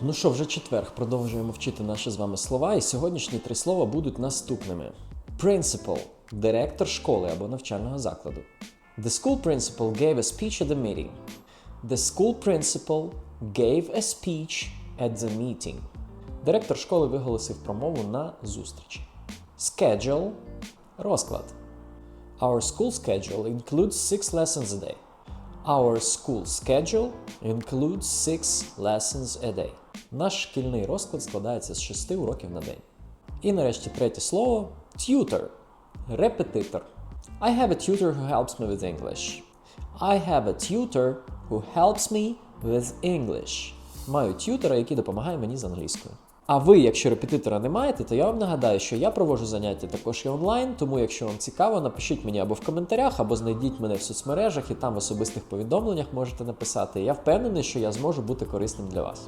Ну що, вже четверг, продовжуємо вчити наші з вами слова, і сьогоднішні три слова будуть наступними: Principal – директор школи або навчального закладу. The school principal gave a speech at the meeting. The school principal gave a speech at the meeting. Директор школи виголосив промову на зустрічі. Schedule – розклад. Our school schedule includes six lessons a day. Our school schedule includes six lessons a day. Наш шкільний розклад складається з шести уроків на день. І нарешті третє слово tutor. Репетитор. I have a tutor who helps me with English. I have a tutor who helps me with English. Маю т'ютера, який допомагає мені з англійською. А ви, якщо репетитора не маєте, то я вам нагадаю, що я проводжу заняття також і онлайн, тому якщо вам цікаво, напишіть мені або в коментарях, або знайдіть мене в соцмережах і там в особистих повідомленнях можете написати. Я впевнений, що я зможу бути корисним для вас.